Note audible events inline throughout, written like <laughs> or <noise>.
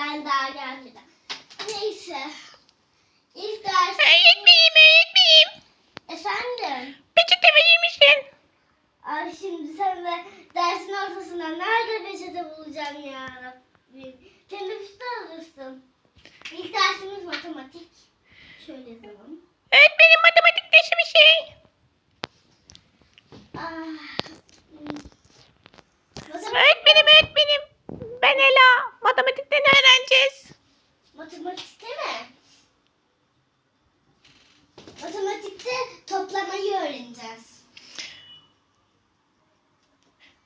ben daha gelmedim. Neyse. İlk ders... Öğretmenim öğretmenim. Efendim? Peçete verir misin? Ay şimdi sen de dersin ortasında nerede peçete bulacaksın ya Rabbim. Teneffüste alırsın. İlk dersimiz matematik. Şöyle yazalım. Öğretmenim matematik dışı bir şey. Ah. Matematik, Öğretmenim öğretmenim. Ben Ela. Matematikten öğreneceğiz. matematikte mi? Matematikte toplamayı öğreneceğiz.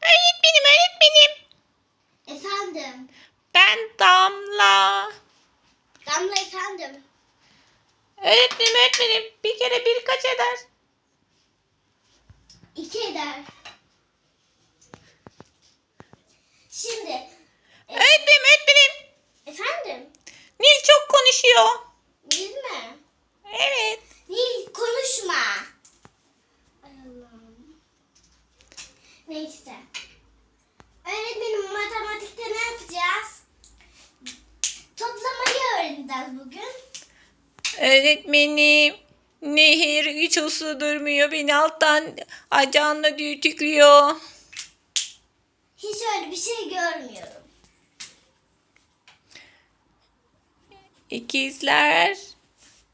Öğretmenim öğretmenim. Efendim. Ben Damla. Damla efendim. Öğretmenim öğretmenim. Bir kere bir kaç eder? İki eder. Şimdi. e- Öğretmenim öğretmenim. efendim. Nil çok konuşuyor. Değil mi? Evet. Nil konuşma. Ay Allah'ım. Neyse. Öğretmenim matematikte ne yapacağız? Toplamayı öğreneceğiz bugün. Öğretmenim. Nehir hiç uslu durmuyor. Beni alttan acağınla dürtüklüyor. Hiç öyle bir şey görmüyorum. İkizler.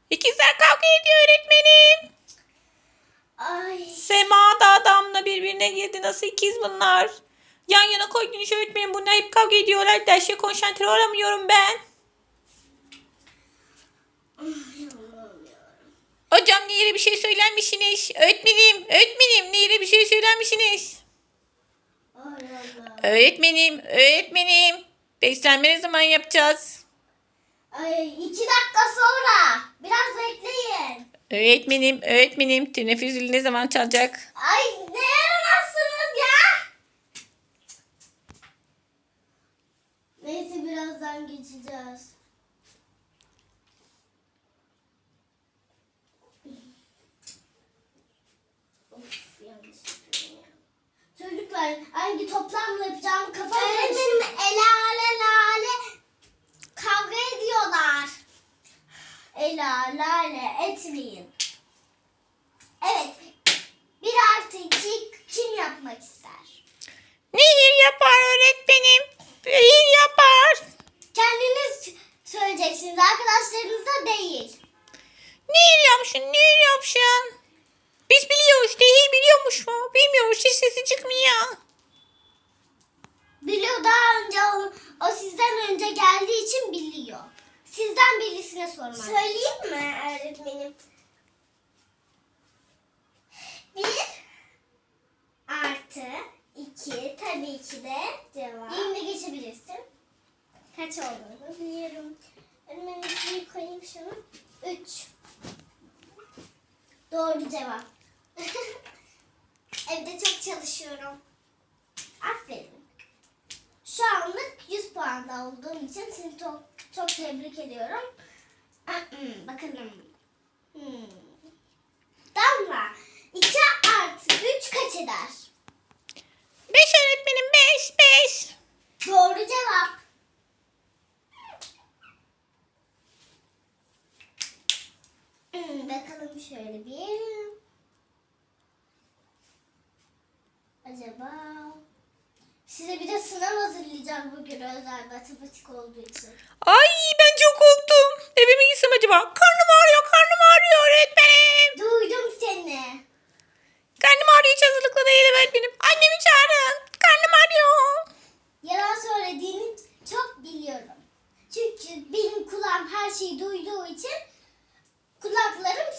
İkizler kavga ediyor öğretmenim. Ay. Sema da adamla birbirine girdi. Nasıl ikiz bunlar? Yan yana koydunuz öğretmenim. Bunlar hep kavga ediyorlar. Derse konsantre olamıyorum ben. Hocam Nehir'e bir şey söylenmişsiniz. Öğretmenim, öğretmenim Nehir'e bir şey söylenmişsiniz. Öğretmenim, öğretmenim. Beslenme ne zaman yapacağız? Ay iki dakika sonra. Biraz bekleyin. Öğretmenim, öğretmenim. Teneffüs zili ne zaman çalacak? Ay ne yaramazsınız ya? Neyse birazdan geçeceğiz. Of yanlış yapıyorum ya. Çocuklar hangi toplamla yapacağım kafa Öğretmenim ele ale lale kavga ediyorlar. Ela lale etmeyin. Evet. Bir artı iki kim yapmak ister? Nehir yapar öğretmenim. Nehir yapar. Kendiniz söyleyeceksiniz. Arkadaşlarınıza değil. Nehir yapsın, Nehir yapsın. Biz biliyoruz. Nehir biliyormuş mu? Bilmiyormuş. Hiç sesi çıkmıyor. Biliyor daha önce o, o sizden önce geldiği için biliyor. Sizden birisine sormak. Söyleyeyim mi öğretmenim? Bir artı iki tabii ki de cevap. Şimdi geçebilirsin. Kaç olduğunu biliyorum. Önüme bir koyayım şunu. Üç. Doğru cevap. <laughs> Evde çok çalışıyorum. Aferin. Şu anlık 100 puanda olduğum için seni çok, çok tebrik ediyorum. Hmm, Bakalım. Hmm. Damla. 2 artı 3 kaç eder? Beş öğretmenim, beş, beş. Doğru cevap. Hmm, bakalım şöyle bir. Acaba size bir de sınav hazırlayacağım bugün özel matematik olduğu için. Ay ben çok korktum. Eve mi gitsem acaba? Karnım ağrıyor, karnım ağrıyor öğretmenim. Duydum seni. Karnım ağrıyor hiç hazırlıklı değilim öğretmenim. Annemi çağırın. Karnım ağrıyor. Yalan söylediğini çok biliyorum. Çünkü benim kulağım her şeyi duyduğu için kulaklarım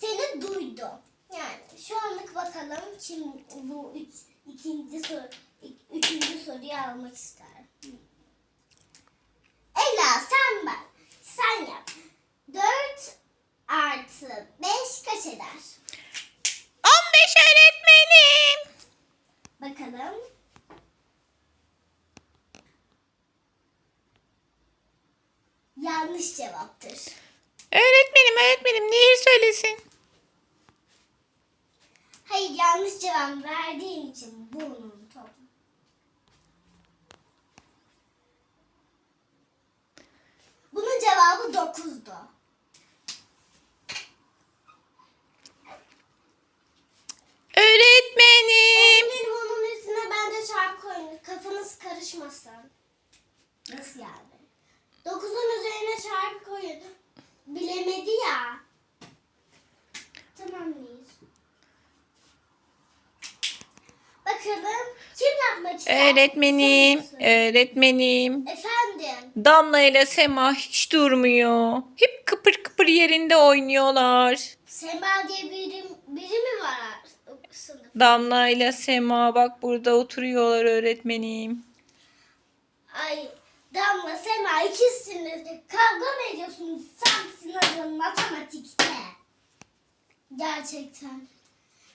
seni duydu. Yani şu anlık bakalım kim bu üç, ikinci soru, üçüncü soruyu almak ister. Hı. Ela sen bak. Sen yap. 4 artı 5 kaç eder? 15 öğretmenim. Bakalım. Yanlış cevaptır. Öğretmenim, öğretmenim Nehir söylesin. Hayır yanlış cevap verdiğin için bunu. Bunun cevabı 9'du. Öğretmenim. Benim onun üstüne bence çarpı koyun. Kafanız karışmasın. Nasıl yani? 9'un üzerine çarpı koyun. Bilemedi ya. Tamam Nil. Bakalım kim yapmak ister? Öğretmenim. Öğretmenim. Efendim. Damla ile Sema hiç durmuyor. Hep kıpır kıpır yerinde oynuyorlar. Sema diye biri, biri mi var sınıfta? Damla ile Sema bak burada oturuyorlar öğretmenim. Ay Damla Sema ikisiniz kavga mı ediyorsunuz sen sınavın matematikte? Gerçekten.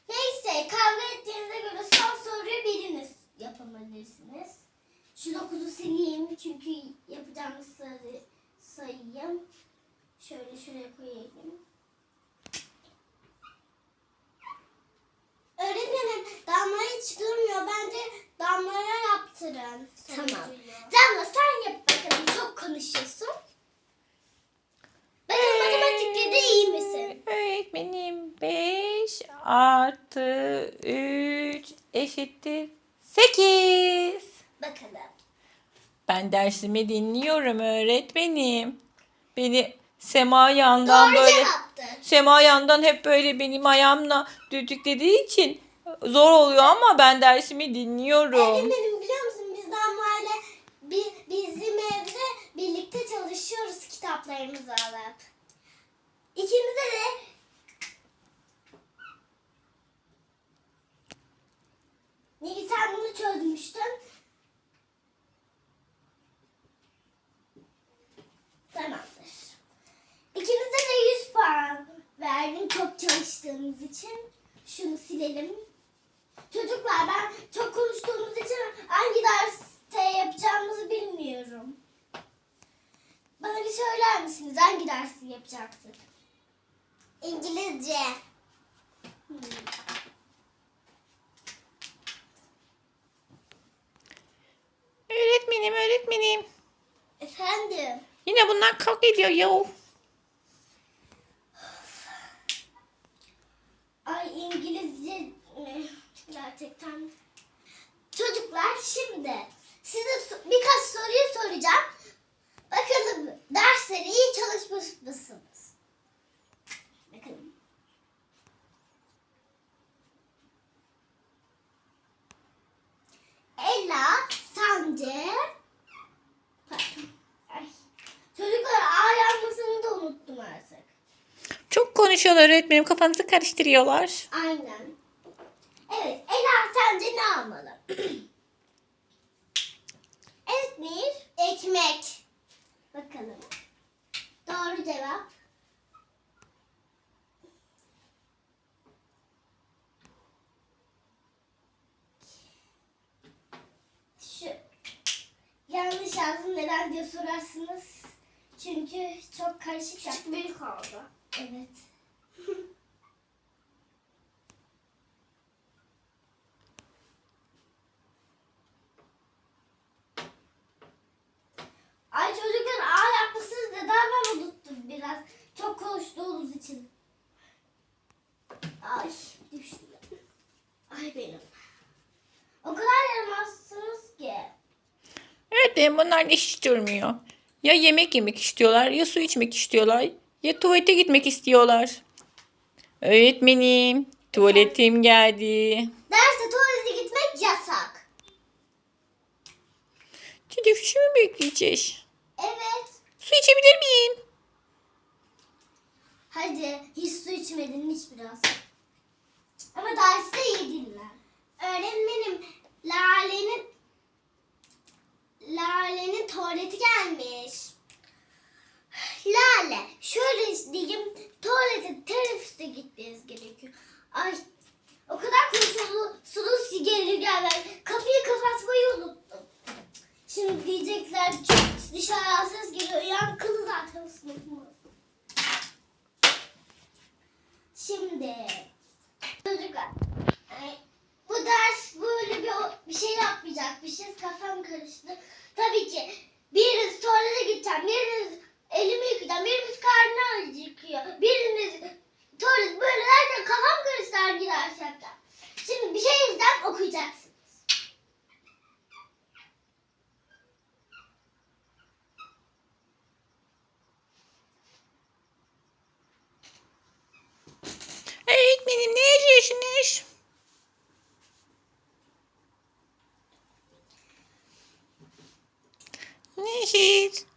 Neyse kavga ettiğinize göre son soruyu biriniz yapabilirsiniz. Şu dokuzu sileyim çünkü yapacağımız sayı, sayıyım. Şöyle şuraya koyayım. Öğretmenim Damla hiç durmuyor. Bence Damla'ya yaptırın. Tamam. Damla sen yap bakalım. Çok konuşuyorsun. Bakın matematikte de iyi misin? Öğretmenim 5 artı 3 eşittir 8. Bakalım. Ben dersimi dinliyorum öğretmenim. Beni Sema yandan Doğru böyle cevaptır. Sema yandan hep böyle benim ayağımla düdüklediği için zor oluyor ama ben dersimi dinliyorum. Öğretmenim biliyor musun biz Damla'yla bi, bizim evde birlikte çalışıyoruz kitaplarımızı alıp. İkimize de Nil sen bunu çözmüştün. Tamamdır. İkimize de 100 puan verdim çok çalıştığımız için. Şunu silelim. Çocuklar ben çok konuştuğumuz için hangi derste yapacağımızı bilmiyorum. Bana bir söyler misiniz hangi dersi yapacaktık? İngilizce. Hmm. Öğretmenim öğretmenim. Efendim. Yine bunlar kavga ediyor ya. Ay İngilizce mi? Gerçekten. Çocuklar şimdi size birkaç soruyu soracağım. Bakalım dersleri iyi çalışmış mısınız? Bakalım. Ela sence Pardon. Ay. Çocuklar A yazmasını da unuttum artık. Çok öğretmenim kafanızı karıştırıyorlar. Aynen. Evet, Ela sence ne almalı? <clears throat> evet Nil. Ekmek. Bakalım. Doğru cevap. Şu yanlış yazdım neden diye sorarsınız. Çünkü çok karışık yaptım. büyük oldu. Evet. <laughs> Ay çocuklar ağ yapmışsınız neden ben unuttum biraz. Çok konuştuğunuz için. Ay düştü. Ay benim. O kadar yaramazsınız ki. Öğretmenim bunlar hiç durmuyor. Ya yemek yemek istiyorlar ya su içmek istiyorlar ya tuvalete gitmek istiyorlar. Öğretmenim tuvaletim geldi. Derse tuvalete gitmek yasak. Teneffüsü mü bekleyeceğiz? Evet. Su içebilir miyim? Hadi hiç su içmedin hiç biraz. Ama derste iyi dinlen. Öğretmenim Lale'nin Lale'nin tuvaleti gelmiş. Lale şöyle diyeyim tuvalete teneffüste gitmeniz gerekiyor. Ay o kadar konuşuyorsunuz ki gelir gelmez. Kapıyı kapatmayı unuttum. Şimdi diyecekler çok dışarıdan ses geliyor. Yankılı zaten sınıfımız. Şimdi çocuklar bu ders böyle bir, bir şey yapmayacakmışız. Kafam karıştı. Tabii ki biriniz tuvalete gideceğim. Biriniz e,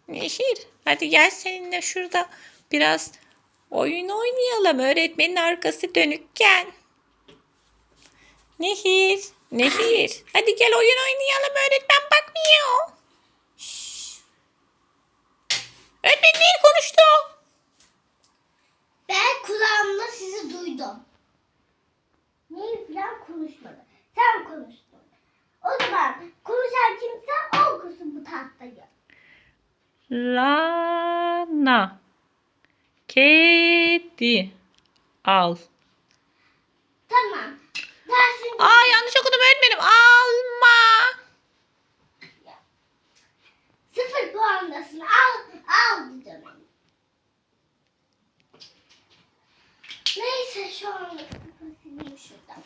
Nehir hadi gel seninle şurada biraz oyun oynayalım. Öğretmenin arkası dönükken. Nehir, Nehir. Hadi gel oyun oynayalım. Öğretmen bakmıyor. Şşş. Öğretmen Nehir konuştu. Ben kulağımla sizi duydum. Nil falan konuşmadı. Sen konuştun. O zaman konuşan kimse o okusun bu tahtayı. Lana. Kedi. Al. Tamam. Dersin Aa yanlış okudum öğretmenim. Alma. sıfır puandasın. Al, al canım. Neyse şu an sileyim şuradan.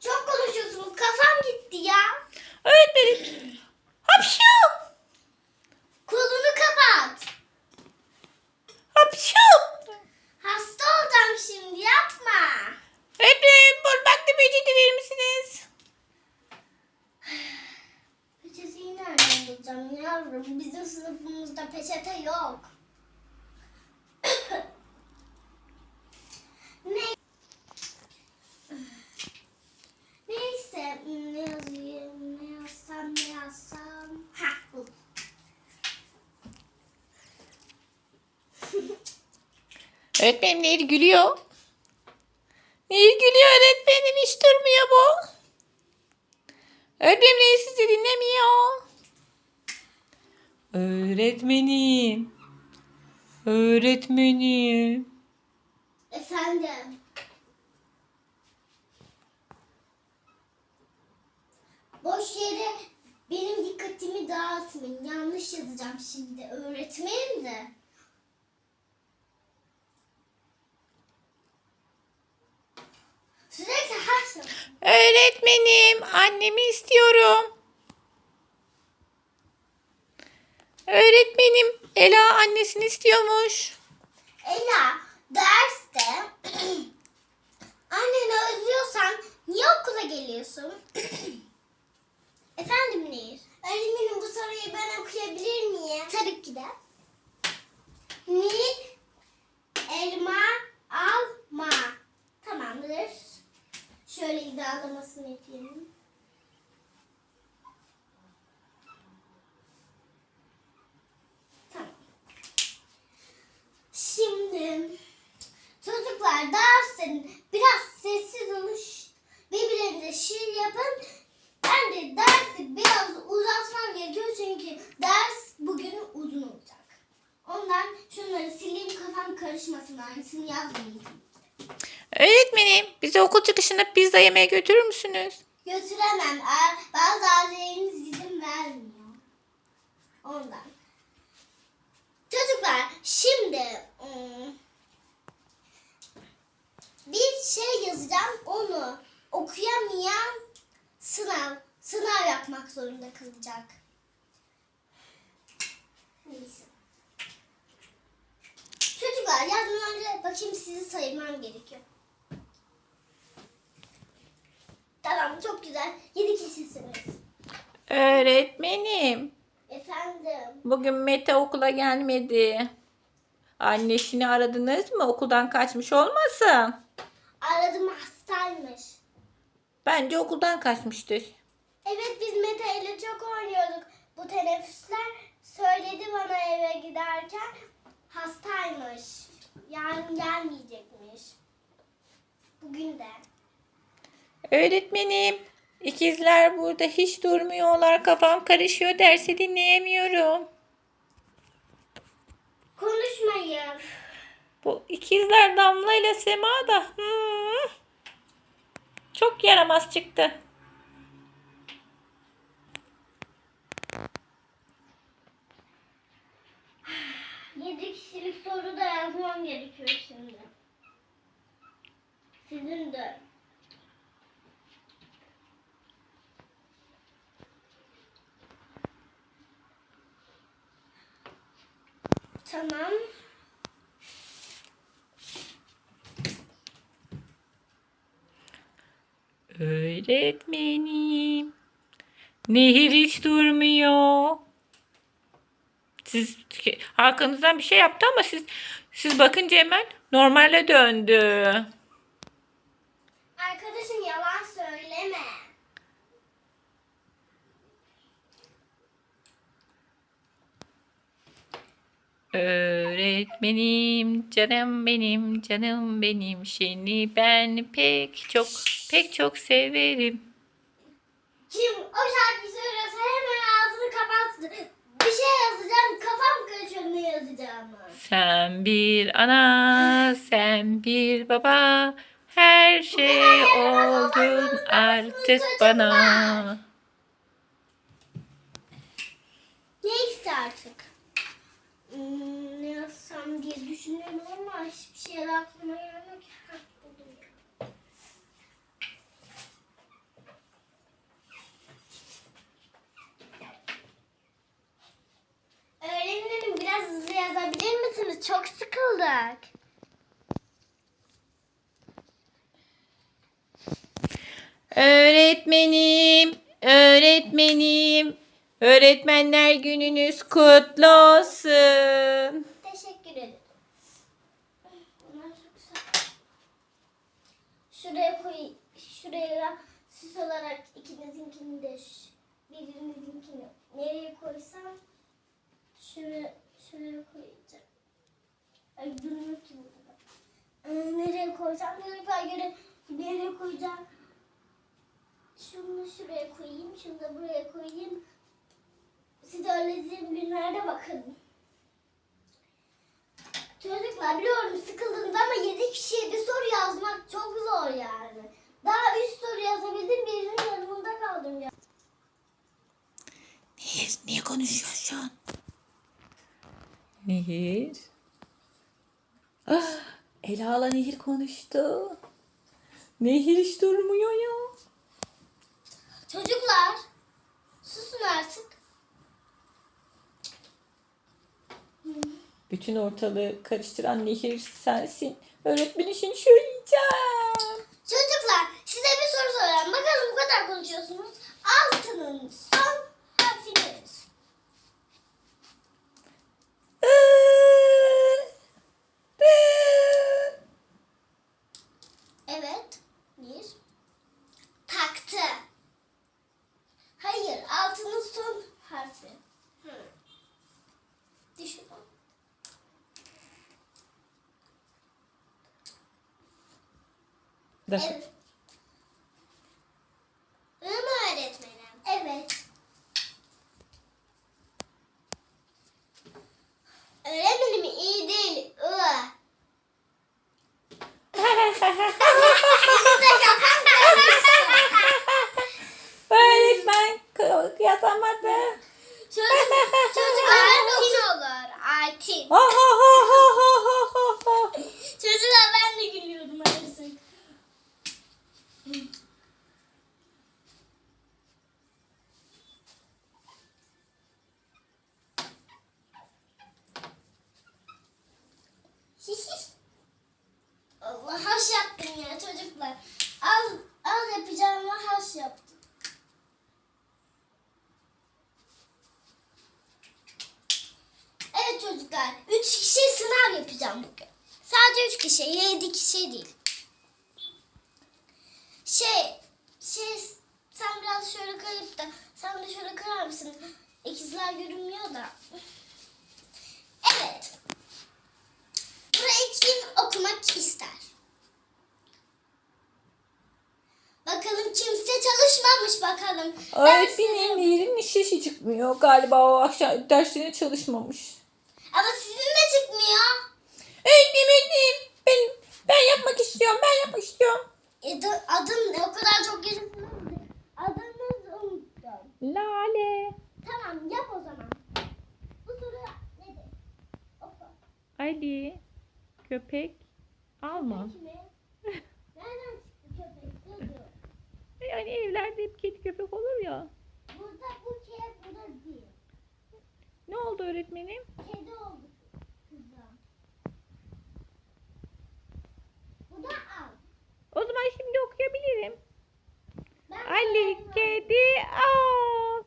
Çok konuşuyorsunuz. Kafam gitti ya. Öğretmenim. Hapşu. Kolunu kapat. Hapşu. Hasta olacağım şimdi yapma. Öğretmenim bak da peçete verir misiniz? Peçeteyi nereden bulacağım yavrum? Bizim sınıfımızda peçete yok. ne? Neyse ne yazayım, ne yazsam, ne yazsam. Ha bu. Öğretmenim Nehir gülüyor. Nehir gülüyor öğretmenim hiç durmuyor bu. Öğretmenim Nehir sizi dinlemiyor. Öğretmenim. Öğretmenim. Efendim. Boş yere benim dikkatimi dağıtmayın. Yanlış yazacağım şimdi. Öğretmenim de. Sürekli her şey. Öğretmenim annemi istiyorum. Öğretmenim Ela annesini istiyormuş. Ela derste <clears throat> anneni özlüyorsan niye okula geliyorsun? <clears throat> Efendim Nehir? Öğretmenim bu soruyu ben okuyabilir miyim? Tabii ki de. Nil, elma, alma. Tamamdır. Şöyle iddialamasını yapayım. Tamam. Şimdi çocuklar dersin biraz sessiz olun. Birbirlerine şiir yapın. Ben de dersi biraz uzatmam gerekiyor çünkü ders bugün uzun olacak. Ondan şunları sileyim kafam karışmasın aynısını yazmayayım. Bizi okul çıkışında pizza yemeye götürür müsünüz? Götüremem. Bazı ailelerimiz izin vermiyor. Ondan. Çocuklar şimdi ım, bir şey yazacağım. Onu okuyamayan sınav sınav yapmak zorunda kalacak. Neyse. Çocuklar yazmadan önce bakayım sizi saymam gerekiyor. Tamam çok güzel. Yedi kişisiniz. Öğretmenim Efendim. bugün Mete okula gelmedi. Annesini aradınız mı? Okuldan kaçmış olmasın? Aradım hastaymış. Bence okuldan kaçmıştır. Evet biz Mete ile çok oynuyorduk. Bu teneffüsler söyledi bana eve giderken hastaymış. Yarın gelmeyecekmiş. Bugün de. Öğretmenim ikizler burada hiç durmuyorlar. Kafam karışıyor. Dersi dinleyemiyorum. Konuşmayın. Bu ikizler Damla ile Sema da hmm, çok yaramaz çıktı. Yedi kişilik soru da yazmam gerekiyor şimdi. Sizin de. Tamam. Öğretmenim Nehir hiç durmuyor. Siz arkanızdan bir şey yaptı ama siz siz bakınca hemen normale döndü. Öğretmenim, canım benim, canım benim. Seni ben pek çok, pek çok severim. Kim o şarkıyı söylüyorsa hemen ağzını kapatsın. Bir şey yazacağım kafam karışıyor ne yazacağımı. Sen bir ana, sen bir baba. Her şey oldun artık bana. Neyse artık. Hmm, ne yazsam diye düşünüyorum ama hiçbir şey aklıma gelmiyor ki. Biraz hızlı yazabilir misiniz? Çok sıkıldık. Öğretmenim, öğretmenim. Öğretmenler gününüz kutlu olsun. Teşekkür ederim. Şuraya koy, şuraya süs olarak ikinizinkini de birinizinkini nereye koysam şuraya, şuraya koyacağım. Ay durmuyor ki burada. Ee, nereye koysam çocuklar göre nereye koyacağım. Şunu şuraya koyayım, şunu da buraya koyayım. Siz özlediğim günlerde bakın. Çocuklar biliyorum sıkıldınız ama 7 kişiye bir soru yazmak çok zor yani. Daha 3 soru yazabildim birinin yanında kaldım ya. Nehir, niye konuşuyor şu an? Nehir. Ah, Ela'la Nehir konuştu. Nehir hiç durmuyor ya. Çocuklar susun artık. Bütün ortalığı karıştıran Nehir sensin. Öğretmen işini söyleyeceğim. Çocuklar size bir soru soracağım. Bakalım bu kadar konuşuyorsunuz. Altının son harfi nedir? That's haş yaptım. Evet çocuklar. Üç kişi sınav yapacağım bugün. Sadece üç kişi. Yedi kişi değil. Şey, şey sen biraz şöyle kayıp da sen de şöyle kayar mısın? İkizler görünmüyor da. Evet. Burayı kim okumak ister? Bakalım kimse çalışmamış bakalım. Ben size- Öğretmenin Nehir'in işi çıkmıyor. Galiba o akşam derslerine çalışmamış. Ama sizin de çıkmıyor. Öğretmenim ben, ben yapmak istiyorum. Ben yapmak istiyorum. E, da- adım ne? O kadar çok yaşadınız. Adınızı unuttum. Lale. Tamam yap o zaman. Bu soru nedir? Oku. Ali. Köpek. Alma. Kimi? Nereden çıktı köpek? Dudu. Yani evlerde hep kedi köpek olur ya. Burada bu kez burada değil. Ne oldu öğretmenim? Kedi oldu kızım. Bu da al. O zaman şimdi okuyabilirim. Ben Ali sana- kedi al.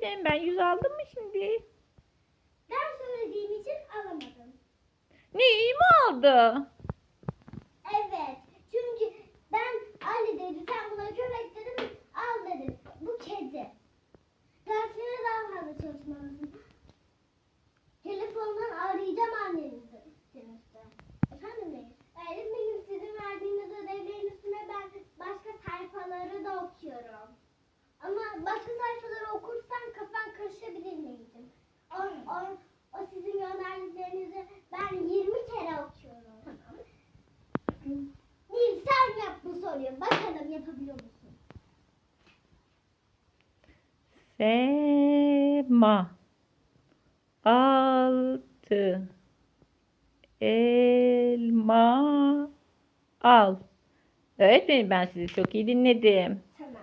Öğretmenim ben 100 aldım mı şimdi? Ben söylediğim için alamadım. Ne iyi mi aldı? Evet. Çünkü ben Ali dedi sen buna köpek dedim al dedim. Bu kedi. Dersine daha fazla çalışmalısın. Telefondan arayacağım annenizi. Denizde. Efendim Melis? Öğretmenim sizin verdiğiniz ödevlerin üstüne ben başka sayfaları da okuyorum. Ama başka sayfaları okursan kafan karışabilir miydim? O, o, o sizin gönderdiklerinizi ben 20 kere okuyorum. Nil sen yap bu soruyu. Bakalım yapabiliyor musun? Sema. Altı. Elma. Al. Öğretmenim ben sizi çok iyi dinledim. Tamam.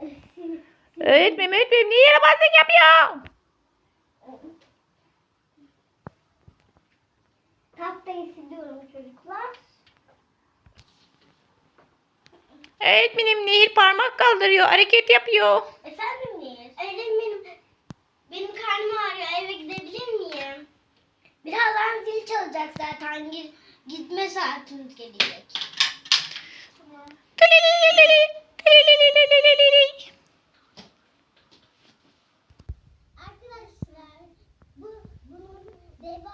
<laughs> Öğretmenim öğretmenim niye yaramazlık yapıyor? Tahtayı siliyorum çocuklar. Öğretmenim Nehir parmak kaldırıyor. Hareket yapıyor. Efendim Nil? Öğretmenim benim karnım ağrıyor. Eve gidebilir miyim? Birazdan zil çalacak zaten. Git, gitme saatimiz gelecek. Arkadaşlar bu bunun olacak